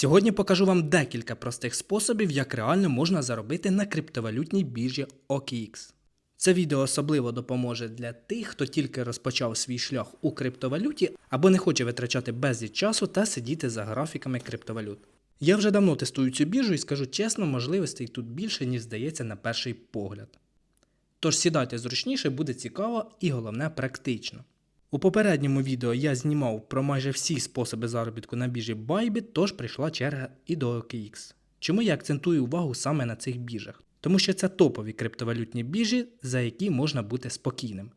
Сьогодні покажу вам декілька простих способів, як реально можна заробити на криптовалютній біржі OKX. Це відео особливо допоможе для тих, хто тільки розпочав свій шлях у криптовалюті або не хоче витрачати безліч часу та сидіти за графіками криптовалют. Я вже давно тестую цю біржу і скажу чесно, можливостей тут більше, ніж здається на перший погляд. Тож сідайте зручніше, буде цікаво і головне практично. У попередньому відео я знімав про майже всі способи заробітку на біржі Bybit, тож прийшла черга і до OKX. Чому я акцентую увагу саме на цих біржах? Тому що це топові криптовалютні біржі, за які можна бути спокійним.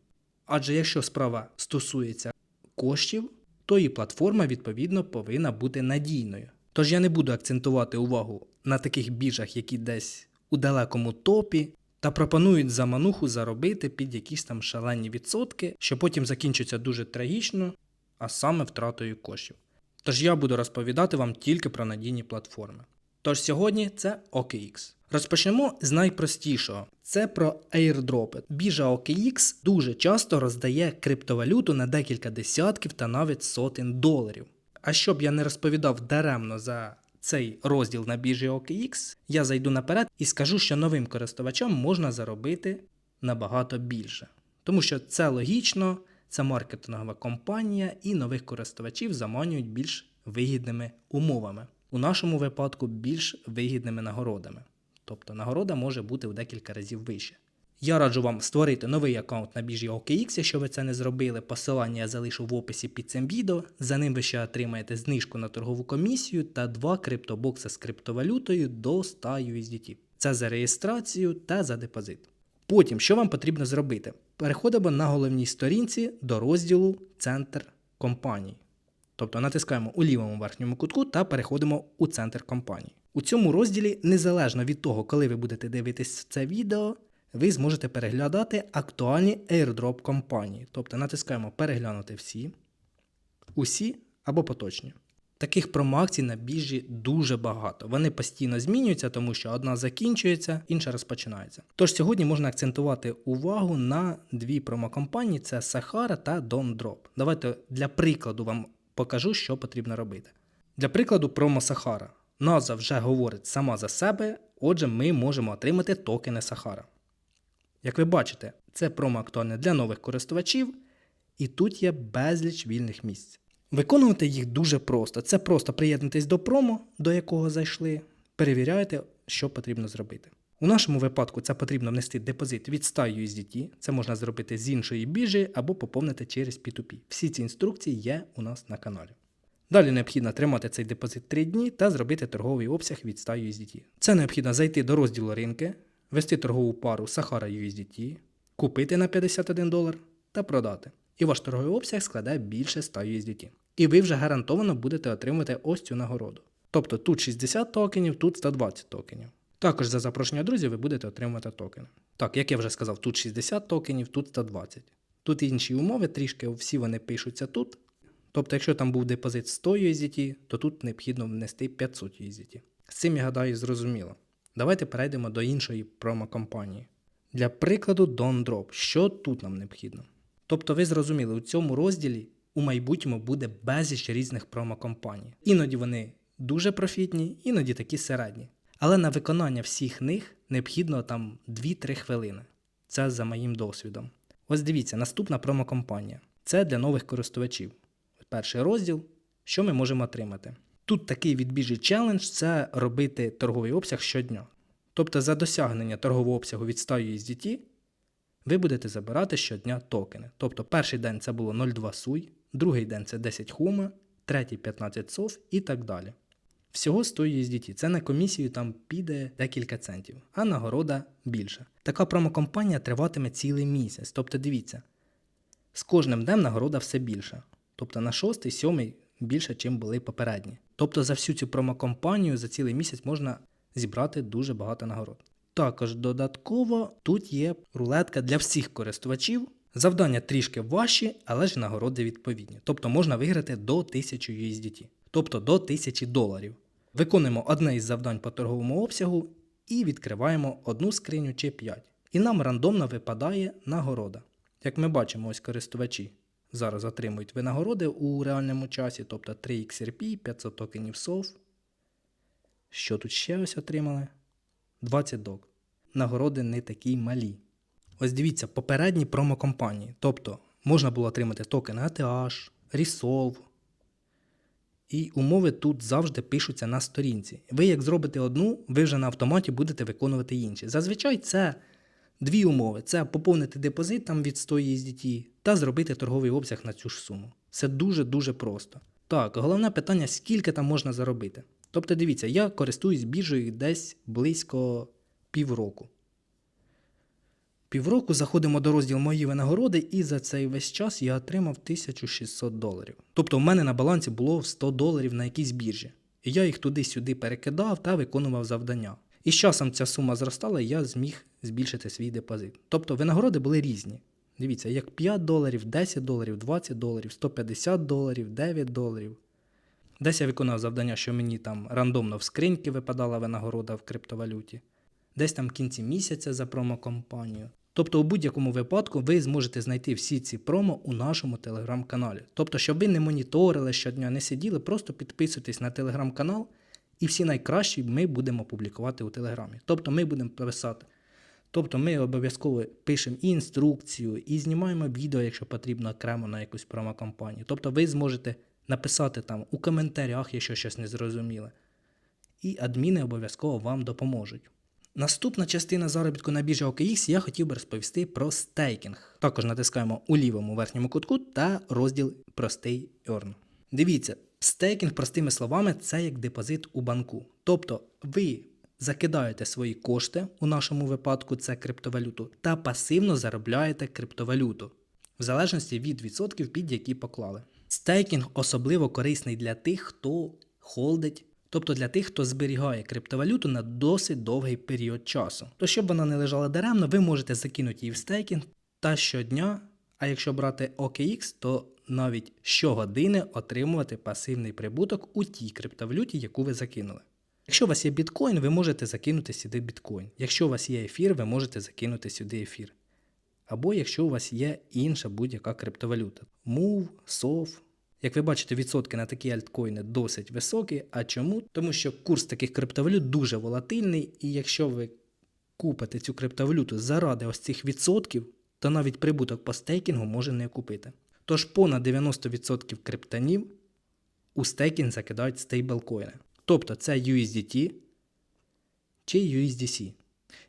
Адже якщо справа стосується коштів, то і платформа відповідно повинна бути надійною. Тож я не буду акцентувати увагу на таких біржах, які десь у далекому топі, та пропонують за мануху заробити під якісь там шалені відсотки, що потім закінчиться дуже трагічно, а саме втратою коштів. Тож я буду розповідати вам тільки про надійні платформи. Тож сьогодні це OKX. Розпочнемо з найпростішого. Це про airdropи. Біржа OKX дуже часто роздає криптовалюту на декілька десятків та навіть сотень доларів. А щоб я не розповідав даремно за цей розділ на біржі OKX, я зайду наперед і скажу, що новим користувачам можна заробити набагато більше. Тому що це логічно, це маркетингова компанія і нових користувачів заманюють більш вигідними умовами. У нашому випадку більш вигідними нагородами. Тобто нагорода може бути в декілька разів вище. Я раджу вам створити новий аккаунт на біржі OKX, якщо ви це не зробили. Посилання я залишу в описі під цим відео. За ним ви ще отримаєте знижку на торгову комісію та два криптобокси з криптовалютою до 100 USDT. Це за реєстрацію та за депозит. Потім, що вам потрібно зробити? Переходимо на головній сторінці до розділу Центр компаній. Тобто натискаємо у лівому верхньому кутку та переходимо у центр компанії. У цьому розділі, незалежно від того, коли ви будете дивитись це відео, ви зможете переглядати актуальні airdrop компанії. Тобто натискаємо переглянути всі, усі або поточні. Таких промоакцій на біржі дуже багато. Вони постійно змінюються, тому що одна закінчується, інша розпочинається. Тож сьогодні можна акцентувати увагу на дві промокомпанії: це Sahara та DonDrop. Давайте для прикладу вам покажу, що потрібно робити. Для прикладу, промо Sahara. Назва вже говорить сама за себе, отже, ми можемо отримати токени Sahara. Як ви бачите, це промо актуальне для нових користувачів, і тут є безліч вільних місць. Виконувати їх дуже просто. Це просто приєднатись до промо, до якого зайшли, перевіряєте, що потрібно зробити. У нашому випадку це потрібно внести депозит від 100 USDT, це можна зробити з іншої біржі або поповнити через P2P. Всі ці інструкції є у нас на каналі. Далі необхідно тримати цей депозит 3 дні та зробити торговий обсяг від 100 USDT. Це необхідно зайти до розділу ринки, ввести торгову пару Sahara USDT, купити на 51 долар та продати. І ваш торговий обсяг складає більше 100 USDT. І ви вже гарантовано будете отримувати ось цю нагороду. Тобто тут 60 токенів, тут 120 токенів. Також за запрошення друзів ви будете отримувати токени. Так, як я вже сказав, тут 60 токенів, тут 120. Тут інші умови, трішки всі вони пишуться тут. Тобто, якщо там був депозит 100 USDT, то тут необхідно внести 500 USDT. З цим, я гадаю, зрозуміло. Давайте перейдемо до іншої промокомпанії. Для прикладу, DonDrop. Що тут нам необхідно? Тобто, ви зрозуміли, у цьому розділі у майбутньому буде безліч різних промокомпаній. Іноді вони дуже профітні, іноді такі середні. Але на виконання всіх них необхідно там 2-3 хвилини. Це за моїм досвідом. Ось дивіться, наступна промокомпанія. Це для нових користувачів. Перший розділ, що ми можемо отримати. Тут такий відбіжий челендж це робити торговий обсяг щодня. Тобто за досягнення торгового обсягу від 100 USDT ви будете забирати щодня токени. Тобто перший день це було 0,2 суй, другий день це 10 хума, третій 15 сов і так далі. Всього 100 USDT. Це на комісію там піде декілька центів, а нагорода більша. Така промокомпанія триватиме цілий місяць. Тобто дивіться, з кожним днем нагорода все більша. Тобто на шостий, сьомий більше, чим були попередні. Тобто за всю цю промокомпанію за цілий місяць можна зібрати дуже багато нагород. Також додатково тут є рулетка для всіх користувачів. Завдання трішки важчі, але ж нагороди відповідні. Тобто можна виграти до 1000 USDT, тобто до 1000 доларів. Виконуємо одне із завдань по торговому обсягу і відкриваємо одну скриню чи 5. І нам рандомно випадає нагорода. Як ми бачимо, ось користувачі зараз отримують винагороди у реальному часі, тобто 3 XRP, 500 токенів SOF, Що тут ще ось отримали? 20 док. Нагороди не такі малі. Ось дивіться, попередні промокомпанії. Тобто можна було отримати токен ATH, Resolve. І умови тут завжди пишуться на сторінці. Ви як зробите одну, ви вже на автоматі будете виконувати інші. Зазвичай це дві умови: це поповнити депозит там від 100 USDT та зробити торговий обсяг на цю ж суму. Це дуже-дуже просто. Так, головне питання, скільки там можна заробити. Тобто, дивіться, я користуюсь біржею десь близько півроку. Півроку заходимо до розділу мої винагороди, і за цей весь час я отримав 1600 доларів. Тобто в мене на балансі було 100 доларів на якійсь біржі. І я їх туди-сюди перекидав та виконував завдання. І з часом ця сума зростала, і я зміг збільшити свій депозит. Тобто винагороди були різні. Дивіться, як 5 доларів, 10 доларів, 20 доларів, 150 доларів, 9 доларів. Десь я виконав завдання, що мені там рандомно в скриньки випадала винагорода в криптовалюті, десь там в кінці місяця за промокомпанію. Тобто, у будь-якому випадку ви зможете знайти всі ці промо у нашому телеграм-каналі. Тобто, щоб ви не моніторили щодня, не сиділи, просто підписуйтесь на телеграм-канал, і всі найкращі ми будемо публікувати у телеграмі. Тобто ми будемо писати. Тобто ми обов'язково пишемо і інструкцію, і знімаємо відео, якщо потрібно окремо на якусь промокомпанію. Тобто ви зможете написати там у коментарях, якщо щось не зрозуміле. І адміни обов'язково вам допоможуть. Наступна частина заробітку на біржі OKX я хотів би розповісти про стейкінг. Також натискаємо у лівому верхньому кутку та розділ Простий Earn. Дивіться, стейкінг, простими словами, це як депозит у банку. Тобто ви закидаєте свої кошти, у нашому випадку це криптовалюту, та пасивно заробляєте криптовалюту, в залежності від відсотків, під які поклали. Стейкінг особливо корисний для тих, хто холдить, тобто для тих, хто зберігає криптовалюту на досить довгий період часу. То щоб вона не лежала даремно, ви можете закинути її в стейкінг та щодня, а якщо брати OKX, то навіть щогодини отримувати пасивний прибуток у тій криптовалюті, яку ви закинули. Якщо у вас є біткоін, ви можете закинути сюди біткоін. Якщо у вас є ефір, ви можете закинути сюди ефір. Або якщо у вас є інша будь-яка криптовалюта. MOV, SOF. Як ви бачите, відсотки на такі альткоїни досить високі. А чому? Тому що курс таких криптовалют дуже волатильний, і якщо ви купите цю криптовалюту заради ось цих відсотків, то навіть прибуток по стейкінгу може не купити. Тож понад 90% криптонів у стейкінг закидають стейблкоїни. Тобто це USDT чи USDC.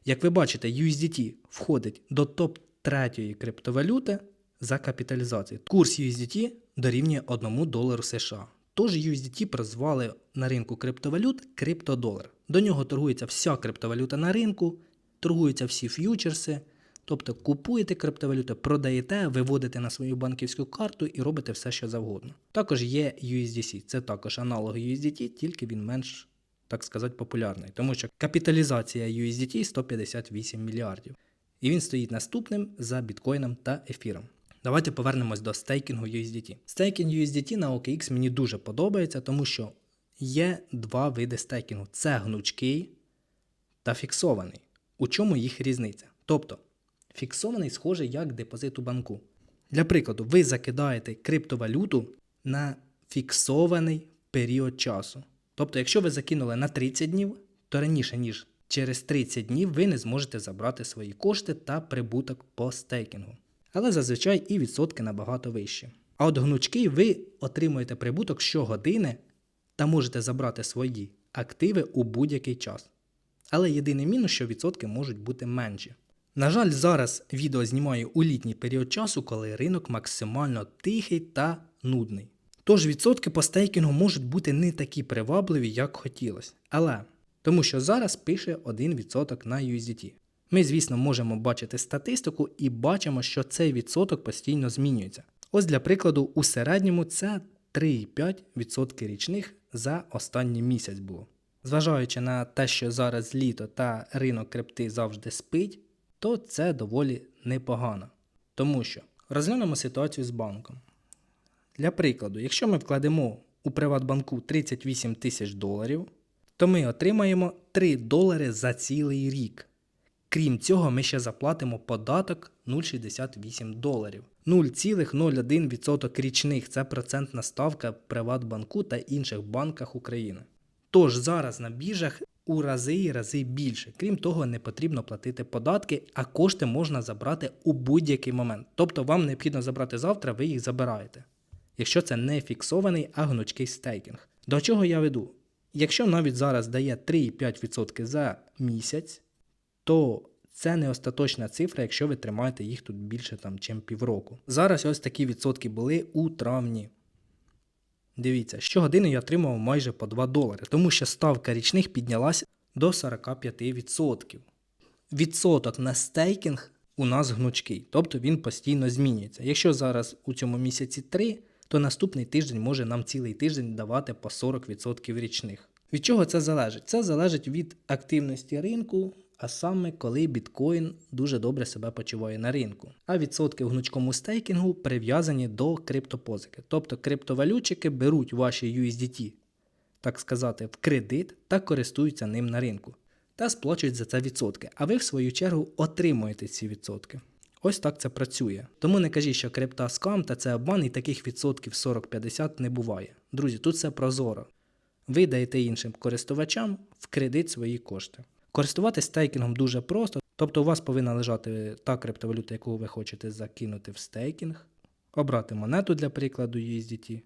Як ви бачите, USDT входить до топ-3 криптовалюти за капіталізацією. Курс USDT дорівнює 1 долару США. Тож USDT прозвали на ринку криптовалют криптодолар. До нього торгується вся криптовалюта на ринку, торгуються всі ф'ючерси. Тобто купуєте криптовалюту, продаєте, виводите на свою банківську карту і робите все, що завгодно. Також є USDC, це також аналог USDT, тільки він менш, так сказати, популярний, тому що капіталізація USDT 158 мільярдів. І він стоїть наступним за біткоїном та ефіром. Давайте повернемось до стейкінгу USDT. Стейкінг USDT на OKX мені дуже подобається, тому що є два види стейкінгу: це гнучкий та фіксований. У чому їх різниця? Тобто, фіксований схожий як депозит у банку. Для прикладу, ви закидаєте криптовалюту на фіксований період часу. Тобто, якщо ви закинули на 30 днів, то раніше, ніж через 30 днів, ви не зможете забрати свої кошти та прибуток по стейкінгу. Але зазвичай і відсотки набагато вищі. А от гнучкий ви отримуєте прибуток щогодини та можете забрати свої активи у будь-який час. Але єдиний мінус, що відсотки можуть бути менші. На жаль, зараз відео знімаю у літній період часу, коли ринок максимально тихий та нудний. Тож відсотки по стейкінгу можуть бути не такі привабливі, як хотілося. Але тому що зараз пише 1% на USDT. Ми, звісно, можемо бачити статистику і бачимо, що цей відсоток постійно змінюється. Ось для прикладу, у середньому це 3,5% річних за останній місяць було. Зважаючи на те, що зараз літо та ринок крипти завжди спить, то це доволі непогано. Тому що розглянемо ситуацію з банком. Для прикладу, якщо ми вкладемо у Приватбанку 38 тисяч доларів, то ми отримаємо 3 долари за цілий рік. Крім цього, ми ще заплатимо податок 0,68 доларів. 0,01% річних це процентна ставка в Приватбанку та інших банках України. Тож зараз на біржах у рази і рази більше. Крім того, не потрібно платити податки, а кошти можна забрати у будь-який момент. Тобто вам необхідно забрати завтра, ви їх забираєте. Якщо це не фіксований, а гнучкий стейкінг. До чого я веду? Якщо навіть зараз дає 3,5% за місяць, то це не остаточна цифра, якщо ви тримаєте їх тут більше там, чим півроку. Зараз ось такі відсотки були у травні. Дивіться, щогодини я отримав майже по 2 долари, тому що ставка річних піднялася до 45%. Відсоток на стейкінг у нас гнучкий, тобто він постійно змінюється. Якщо зараз у цьому місяці 3, то наступний тиждень може нам цілий тиждень давати по 40% річних. Від чого це залежить? Це залежить від активності ринку, а саме коли біткоін дуже добре себе почуває на ринку. А відсотки в гнучкому стейкінгу прив'язані до криптопозики. Тобто криптовалютчики беруть ваші USDT, так сказати, в кредит та користуються ним на ринку. Та сплачують за це відсотки, а ви в свою чергу отримуєте ці відсотки. Ось так це працює. Тому не кажіть, що крипта скам та це обман і таких відсотків 40-50 не буває. Друзі, тут все прозоро. Ви даєте іншим користувачам в кредит свої кошти. Користуватись стейкінгом дуже просто, тобто у вас повинна лежати та криптовалюта, яку ви хочете закинути в стейкінг, обрати монету для прикладу USDT,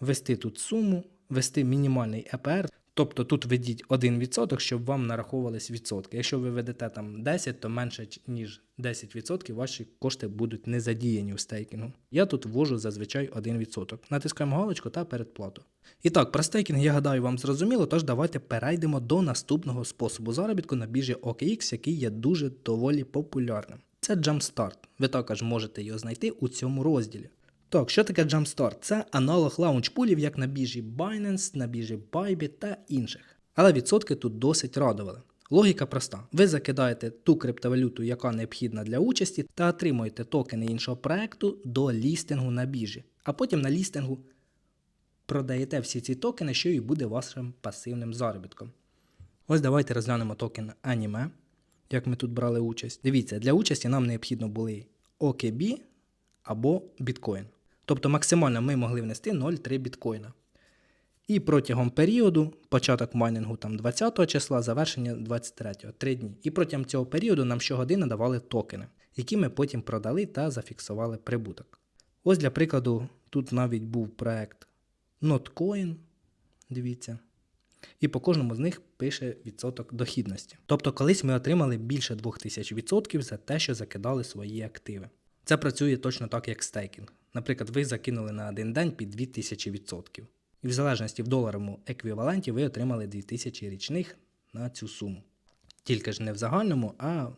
ввести тут суму, ввести мінімальний EPR, тобто тут введіть 1%, щоб вам нараховувались відсотки. Якщо ви ведете там 10, то менше ніж 10% ваші кошти будуть не задіяні в стейкінгу. Я тут ввожу зазвичай 1%. Натискаємо галочку та передплату. І так, про стейкінг, я гадаю, вам зрозуміло, тож давайте перейдемо до наступного способу заробітку на біржі OKX, який є дуже доволі популярним. Це Jumpstart. Ви також можете його знайти у цьому розділі. Так, що таке Jumpstart? Це аналог лаунчпулів, як на біржі Binance, на біржі Bybit та інших. Але відсотки тут досить радували. Логіка проста: ви закидаєте ту криптовалюту, яка необхідна для участі, та отримуєте токени іншого проекту до лістингу на біржі, а потім на лістингу продаєте всі ці токени, що і буде вашим пасивним заробітком. Ось давайте розглянемо токен Anime, як ми тут брали участь. Дивіться, для участі нам необхідно були OKB або біткоін. Тобто максимально ми могли внести 0,3 біткоїна. І протягом періоду, початок майнінгу там 20 числа, завершення 23, 3 дні. І протягом цього періоду нам щогодини давали токени, які ми потім продали та зафіксували прибуток. Ось для прикладу, тут навіть був проект Notcoin, дивіться. І по кожному з них пише відсоток дохідності. Тобто колись ми отримали більше 2000% за те, що закидали свої активи. Це працює точно так, як стейкінг. Наприклад, ви закинули на один день під 2000%. І в залежності в доларовому еквіваленті ви отримали 2000 річних на цю суму. Тільки ж не в загальному, а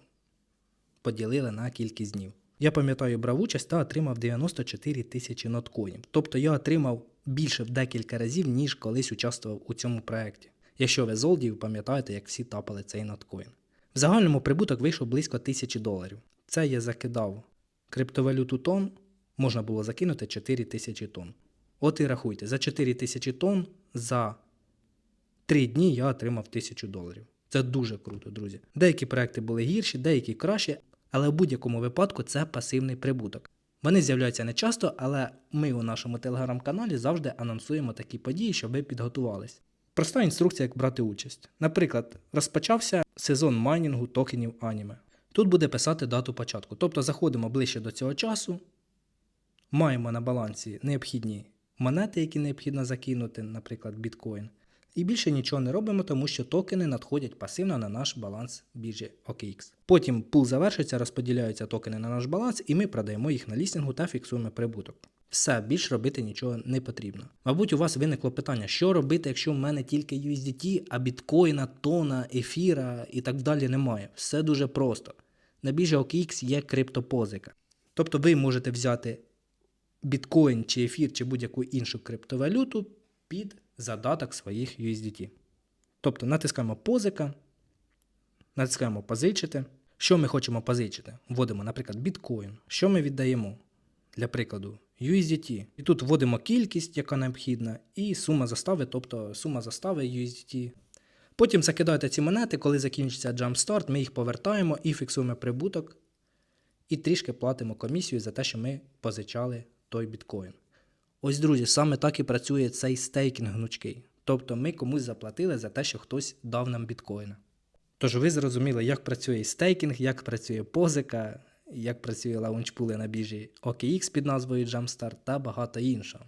поділили на кількість днів. Я пам'ятаю, брав участь та отримав 94 тисячі ноткоїнів. Тобто я отримав більше в декілька разів, ніж колись участвував у цьому проєкті. Якщо ви золді, пам'ятаєте, як всі тапали цей ноткоін. В загальному прибуток вийшов близько 1000 доларів. Це я закидав криптовалюту тонн, можна було закинути 4 тисячі тонн. От і рахуйте, за 4 тисячі тонн за 3 дні я отримав 1000 доларів. Це дуже круто, друзі. Деякі проекти були гірші, деякі кращі, але в будь-якому випадку це пасивний прибуток. Вони з'являються не часто, але ми у нашому телеграм-каналі завжди анонсуємо такі події, щоб ви підготувались. Проста інструкція, як брати участь. Наприклад, розпочався сезон майнінгу токенів аніме. Тут буде писати дату початку. Тобто заходимо ближче до цього часу, маємо на балансі необхідні монети, які необхідно закинути, наприклад, біткоін. І більше нічого не робимо, тому що токени надходять пасивно на наш баланс біржі OKX. Потім пул завершиться, розподіляються токени на наш баланс, і ми продаємо їх на лістингу та фіксуємо прибуток. Все, більш робити нічого не потрібно. Мабуть, у вас виникло питання, що робити, якщо в мене тільки USDT, а біткоїна, тона, ефіра і так далі немає. Все дуже просто. На біржі OKX є криптопозика. Тобто ви можете взяти біткоін чи ефір, чи будь-яку іншу криптовалюту під задаток своїх USDT. Тобто натискаємо позика, натискаємо позичити. Що ми хочемо позичити? Вводимо, наприклад, біткоін. Що ми віддаємо? Для прикладу, USDT. І тут вводимо кількість, яка необхідна, і сума застави, тобто сума застави USDT. Потім закидаєте ці монети, коли закінчиться Jumpstart, ми їх повертаємо і фіксуємо прибуток. І трішки платимо комісію за те, що ми позичали той біткоін. Ось, друзі, саме так і працює цей стейкінг гнучкий. Тобто ми комусь заплатили за те, що хтось дав нам біткоїна. Тож ви зрозуміли, як працює стейкінг, як працює позика, як працює лаунчпули на біржі OKX під назвою Jumpstart та багато іншого.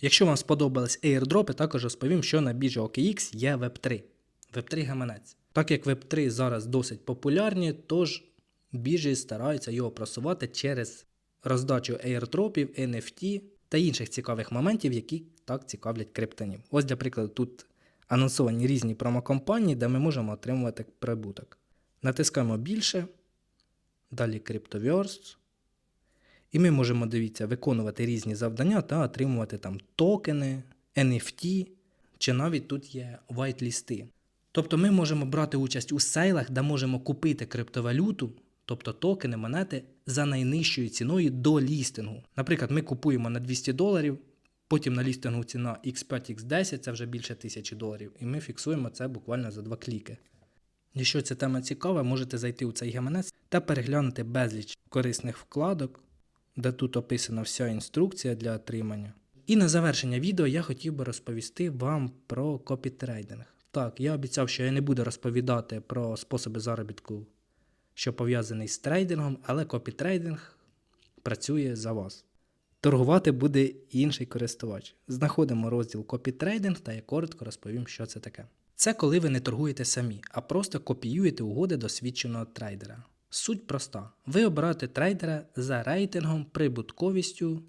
Якщо вам сподобались airdropи, також розповім, що на біржі OKX є Web3. Web3 гаманець. Так як Web3 зараз досить популярні, тож біржі стараються його просувати через роздачу airdropів, NFT та інших цікавих моментів, які так цікавлять криптонів. Ось, для прикладу, тут анонсовані різні промокомпанії, де ми можемо отримувати прибуток. Натискаємо більше, далі CryptoVerse. І ми можемо, дивіться, виконувати різні завдання та отримувати там токени, NFT, чи навіть тут є whitelісти. Тобто ми можемо брати участь у сейлах, де можемо купити криптовалюту, тобто токени, монети, за найнижчою ціною до лістингу. Наприклад, ми купуємо на 200 доларів, потім на лістингу ціна X5, X10, це вже більше 1000 доларів, і ми фіксуємо це буквально за два кліки. Якщо ця тема цікава, можете зайти у цей гаманець та переглянути безліч корисних вкладок, де тут описана вся інструкція для отримання. І на завершення відео я хотів би розповісти вам про копітрейдинг. Так, я обіцяв, що я не буду розповідати про способи заробітку, що пов'язаний з трейдингом, але копітрейдинг працює за вас. Торгувати буде інший користувач. Знаходимо розділ копітрейдинг та я коротко розповім, що це таке. Це коли ви не торгуєте самі, а просто копіюєте угоди досвідченого трейдера. Суть проста: ви обираєте трейдера за рейтингом, прибутковістю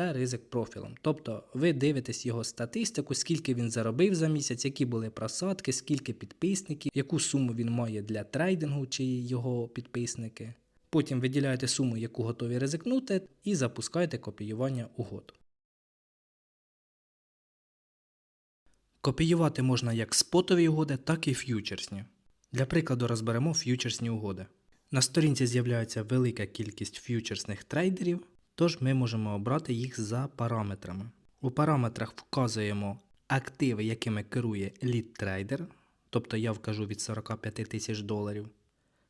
та ризик профілем. Тобто ви дивитесь його статистику, скільки він заробив за місяць, які були просадки, скільки підписників, яку суму він має для трейдингу чи його підписники. Потім виділяєте суму, яку готові ризикнути, і запускаєте копіювання угод. Копіювати можна як спотові угоди, так і ф'ючерсні. Для прикладу розберемо ф'ючерсні угоди. На сторінці з'являється велика кількість ф'ючерсних трейдерів, тож ми можемо обрати їх за параметрами. У параметрах вказуємо активи, якими керує лід-трейдер, тобто я вкажу від 45 тисяч доларів.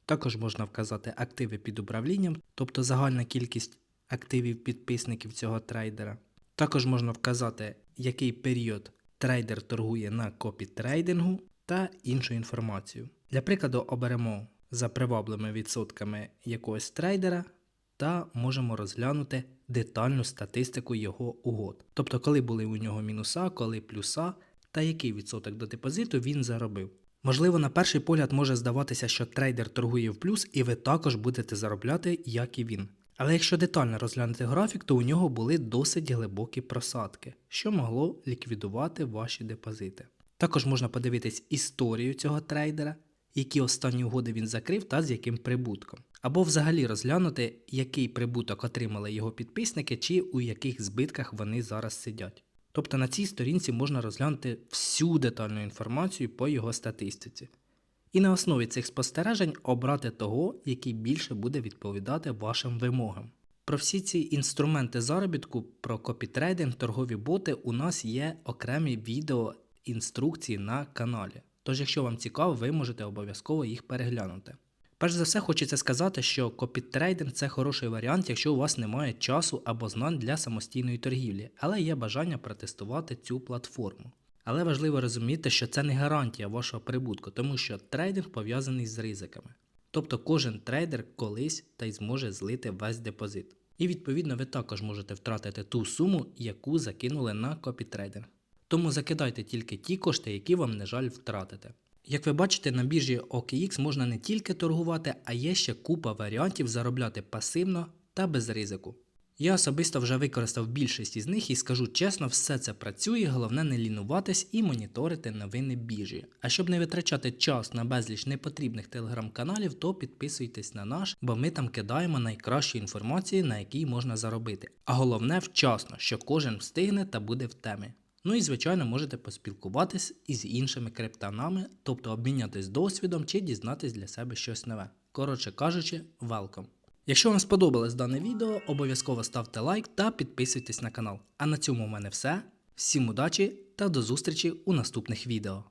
Також можна вказати активи під управлінням, тобто загальна кількість активів підписників цього трейдера. Також можна вказати, який період трейдер торгує на копітрейдингу та іншу інформацію. Для прикладу оберемо за привабливими відсотками якогось трейдера та можемо розглянути детальну статистику його угод. Тобто, коли були у нього мінуса, коли плюса та який відсоток до депозиту він заробив. Можливо, на перший погляд може здаватися, що трейдер торгує в плюс і ви також будете заробляти, як і він. Але якщо детально розглянути графік, то у нього були досить глибокі просадки, що могло ліквідувати ваші депозити. Також можна подивитись історію цього трейдера, які останні угоди він закрив та з яким прибутком. Або взагалі розглянути, який прибуток отримали його підписники чи у яких збитках вони зараз сидять. Тобто на цій сторінці можна розглянути всю детальну інформацію по його статистиці. І на основі цих спостережень обрати того, який більше буде відповідати вашим вимогам. Про всі ці інструменти заробітку, про копітрейдинг, торгові боти у нас є окремі відео інструкції на каналі. Тож, якщо вам цікаво, ви можете обов'язково їх переглянути. Перш за все, хочеться сказати, що копітрейдинг це хороший варіант, якщо у вас немає часу або знань для самостійної торгівлі, але є бажання протестувати цю платформу. Але важливо розуміти, що це не гарантія вашого прибутку, тому що трейдинг пов'язаний з ризиками. Тобто кожен трейдер колись та й зможе злити весь депозит. І відповідно ви також можете втратити ту суму, яку закинули на копітрейдинг. Тому закидайте тільки ті кошти, які вам не жаль втратити. Як ви бачите, на біржі OKX можна не тільки торгувати, а є ще купа варіантів заробляти пасивно та без ризику. Я особисто вже використав більшість із них і скажу чесно, все це працює, головне не лінуватись і моніторити новини біржі. А щоб не витрачати час на безліч непотрібних телеграм-каналів, то підписуйтесь на наш, бо ми там кидаємо найкращу інформацію, на якій можна заробити. А головне вчасно, що кожен встигне та буде в темі. Ну і звичайно можете поспілкуватись із іншими криптонами, тобто обмінятись досвідом чи дізнатись для себе щось нове. Коротше кажучи, welcome! Якщо вам сподобалось дане відео, обов'язково ставте лайк та підписуйтесь на канал. А на цьому в мене все. Всім удачі та до зустрічі у наступних відео.